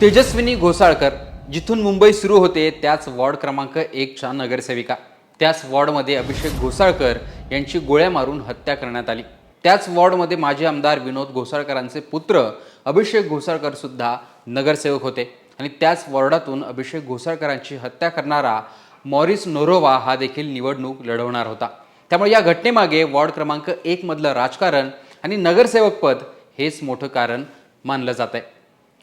तेजस्विनी घोसाळकर जिथून मुंबई सुरू होते त्याच वॉर्ड क्रमांक एकच्या नगरसेविका. त्याच वॉर्डमध्ये अभिषेक घोसाळकर यांची गोळ्या मारून हत्या करण्यात आली. त्याच वॉर्डमध्ये माजी आमदार विनोद घोसाळकरांचे पुत्र अभिषेक घोसाळकर सुद्धा नगरसेवक होते. आणि त्याच वॉर्डातून अभिषेक घोसाळकरांची हत्या करणारा मॉरिस नोरोवा हा देखील निवडणूक लढवणार होता. त्यामुळे या घटनेमागे वॉर्ड क्रमांक एकमधलं राजकारण आणि नगरसेवक पद हेच मोठं कारण मानलं जात आहे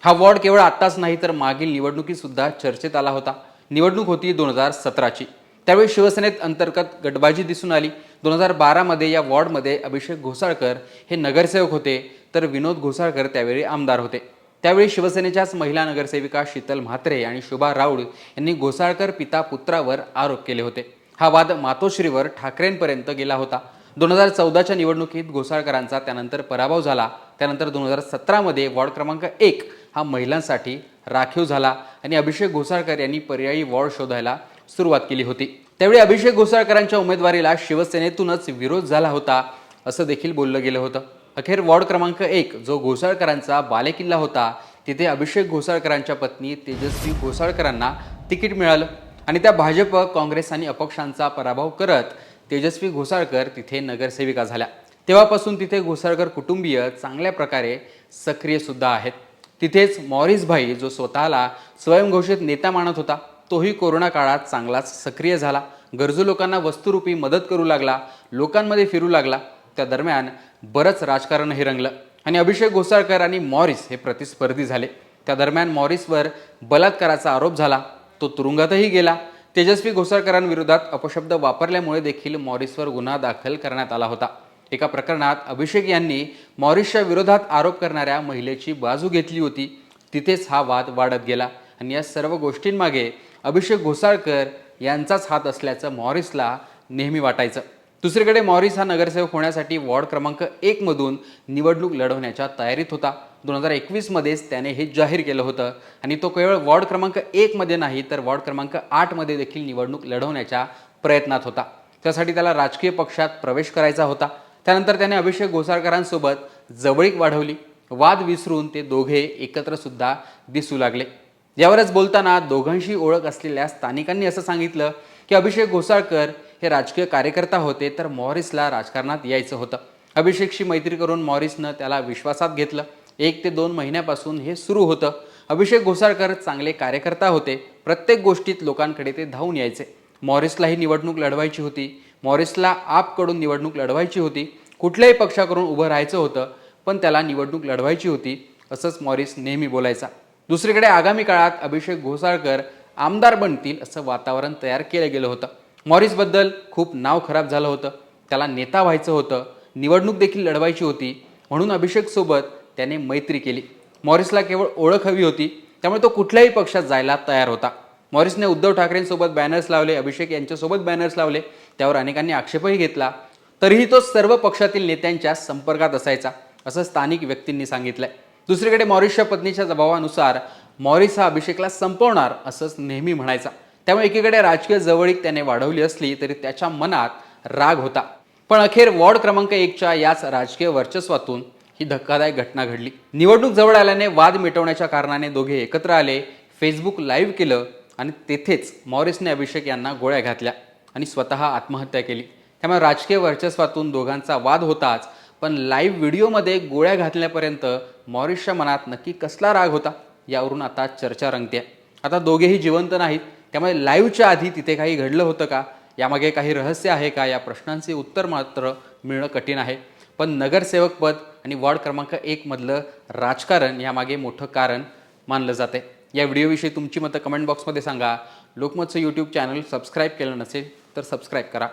हा वॉर्ड केवळ आत्ताच नाही तर मागील निवडणुकीसुद्धा चर्चेत आला होता. निवडणूक होती दोन हजार सतराची. त्यावेळी शिवसेनेत अंतर्गत गटबाजी दिसून आली. दोन हजार बारामध्ये या वॉर्डमध्ये अभिषेक घोसाळकर हे नगरसेवक होते तर विनोद घोसाळकर त्यावेळी आमदार होते. त्यावेळी शिवसेनेच्याच महिला नगरसेविका शीतल म्हात्रे आणि शुभा राऊळ यांनी घोसाळकर पिता पुत्रावर आरोप केले होते. हा वाद मातोश्रीवर ठाकरेंपर्यंत गेला होता. दोन हजार चौदाच्या निवडणुकीत घोसाळकरांचा त्यानंतर पराभव झाला. त्यानंतर दोन हजार सतरामध्ये वॉर्ड क्रमांक एक हा महिलांसाठी राखीव झाला आणि अभिषेक घोसाळकर यांनी पर्यायी वॉर्ड शोधायला सुरुवात केली होती. त्यावेळी अभिषेक घोसाळकरांच्या उमेदवारीला शिवसेनेतूनच विरोध झाला होता असं देखील बोललं गेलं होतं. अखेर वॉर्ड क्रमांक एक जो घोसाळकरांचा बालेकिल्ला होता तिथे अभिषेक घोसाळकरांच्या पत्नी तेजस्वी घोसाळकरांना तिकीट मिळालं आणि त्या भाजप काँग्रेस आणि अपक्षांचा पराभव करत तेजस्वी घोसाळकर तिथे नगरसेविका झाल्या. तेव्हापासून तिथे घोसाळकर कुटुंबीय चांगल्या प्रकारे सक्रिय सुद्धा आहेत. तिथेच मॉरिस भाई जो स्वतःला स्वयंघोषित नेता मानत होता तोही कोरोना काळात चांगलाच सक्रिय झाला. गरजू लोकांना वस्तुरूपी मदत करू लागला लोकांमध्ये फिरू लागला. त्या दरम्यान बरंच राजकारणही रंगलं आणि अभिषेक घोसाळकर आणि मॉरिस हे प्रतिस्पर्धी झाले. त्या दरम्यान मॉरिसवर बलात्काराचा आरोप झाला. तो तुरुंगातही गेला. तेजस्वी घोसाळकरांविरोधात अपशब्द वापरल्यामुळे देखील मॉरिसवर गुन्हा दाखल करण्यात आला होता. एका प्रकरणात अभिषेक यांनी मॉरिशच्या विरोधात आरोप करणाऱ्या महिलेची बाजू घेतली होती. तिथेच हा वाद वाढत गेला. आणि या सर्व गोष्टींमागे अभिषेक घोसाळकर यांचाच हात असल्याचं मॉरिसला नेहमी वाटायचं. दुसरीकडे मॉरिस हा नगरसेवक होण्यासाठी वॉर्ड क्रमांक एकमधून निवडणूक लढवण्याच्या तयारीत होता. दोन हजार एकवीसमध्येच त्याने हे जाहीर केलं होतं. आणि तो केवळ वॉर्ड क्रमांक एकमध्ये नाही तर वॉर्ड क्रमांक आठमध्ये देखील निवडणूक लढवण्याच्या प्रयत्नात होता. त्यासाठी त्याला राजकीय पक्षात प्रवेश करायचा होता. त्यानंतर त्याने अभिषेक घोसाळकरांसोबत जवळीक वाढवली. वाद विसरून ते दोघे एकत्र सुद्धा दिसू लागले. यावरच बोलताना दोघांशी ओळख असलेल्या स्थानिकांनी असं सांगितलं की अभिषेक घोसाळकर हे राजकीय कार्यकर्ता होते तर मॉरिसला राजकारणात यायचं होतं. अभिषेकशी मैत्री करून मॉरिसनं त्याला विश्वासात घेतलं. एक ते दोन महिन्यापासून हे सुरू होतं. अभिषेक घोसाळकर चांगले कार्यकर्ता होते. प्रत्येक गोष्टीत लोकांकडे ते धावून यायचे. मॉरिसलाही निवडणूक लढवायची होती. मॉरिसला आपकडून निवडणूक लढवायची होती. कुठल्याही पक्षाकडून उभं राहायचं होतं पण त्याला निवडणूक लढवायची होती असंच मॉरिस नेहमी बोलायचा. दुसरीकडे आगामी काळात अभिषेक घोसाळकर आमदार बनतील असं वातावरण तयार केलं गेलं होतं. मॉरिसबद्दल खूप नाव खराब झालं होतं. त्याला नेता व्हायचं होतं. निवडणूक देखील लढवायची होती. म्हणून अभिषेकसोबत त्याने मैत्री केली. मॉरिसला केवळ ओळख हवी होती. त्यामुळे तो कुठल्याही पक्षात जायला तयार होता. मॉरिसने उद्धव ठाकरेंसोबत बॅनर्स लावले अभिषेक यांच्यासोबत बॅनर्स लावले त्यावर अनेकांनी आक्षेपही घेतला. तरीही तो सर्व पक्षातील नेत्यांच्या संपर्कात असायचा असं स्थानिक व्यक्तींनी सांगितलंय. दुसरीकडे मॉरिसच्या पत्नीच्या दबावानुसार मॉरिस हा अभिषेकला संपवणार असंच नेहमी म्हणायचा. त्यामुळे एकीकडे राजकीय जवळीक त्याने वाढवली असली तरी त्याच्या मनात राग होता. पण अखेर वॉर्ड क्रमांक एकच्या याच राजकीय वर्चस्वातून ही धक्कादायक घटना घडली. निवडणूक जवळ आल्याने वाद मिटवण्याच्या कारणाने दोघे एकत्र आले. फेसबुक लाईव्ह केलं. आणि तेथेच मॉरिसने अभिषेक यांना गोळ्या घातल्या आणि स्वतः आत्महत्या केली. त्यामुळे राजकीय वर्चस्वातून दोघांचा वाद होताच पण लाईव्ह व्हिडिओमध्ये गोळ्या घातल्यापर्यंत मॉरिसच्या मनात नक्की कसला राग होता यावरून आता चर्चा रंगते आता दोघेही जिवंत नाहीत त्यामुळे लाईव्हच्या आधी तिथे काही घडलं होतं का? यामागे काही रहस्य आहे का? या प्रश्नांचे उत्तर मात्र मिळणं कठीण आहे. पण नगरसेवक पद आणि वॉर्ड क्रमांक एकमधलं राजकारण यामागे मोठं कारण मानलं जाते या व्हिडिओविषयी तुमची मतं कमेंट बॉक्समध्ये सांगा. लोकमतचं यूट्यूब चॅनल सबस्क्राईब केलं नसेल तर सबस्क्राईब करा.